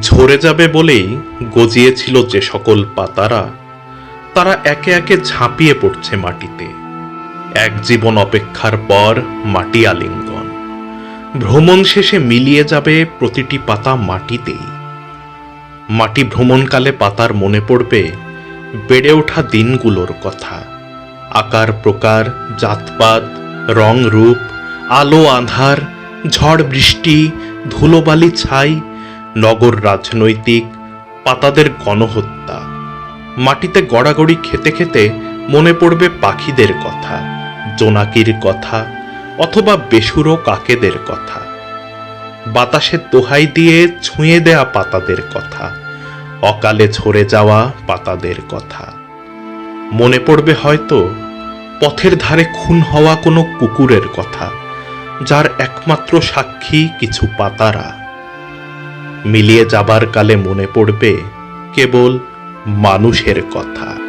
ঝরে যাবে বলেই গজিয়েছিল যে সকল পাতারা। তারা একে একে ঝাঁপিয়ে পড়ছে মাটিতে। এক জীবন অপেক্ষার পর মাটি আলিঙ্গন। ভ্রমণ শেষে মিলিয়ে যাবে প্রতিটি পাতা মাটিতেই। মাটি ভ্রমণকালে পাতার মনে পড়বে বেড়ে ওঠা দিনগুলোর কথা। আকার প্রকার, জাতপাত, রং রূপ, আলো আধার, ঝড় বৃষ্টি, ধুলোবালি ছাই নগর রাজনৈতিক, পাতাদের গণহত্যা। মাটিতে গড়াগড়ি খেতে খেতে মনে পড়বে পাখিদের কথা, জোনাকির কথা, অথবা বেসুরো কাকেদের কথা। বাতাসের দোহাই দিয়ে ছুঁয়ে দেয়া পাতাদের কথা, অকালে ঝরে যাওয়া পাতাদের কথা। মনে পড়বে হয়তো পথের ধারে খুন হওয়া কোনো কুকুরের কথা, যার একমাত্র সাক্ষী কিছু পাতারা। মিলিয়ে যাবার কালে মনে পড়বে কেবল মানুষের কথা।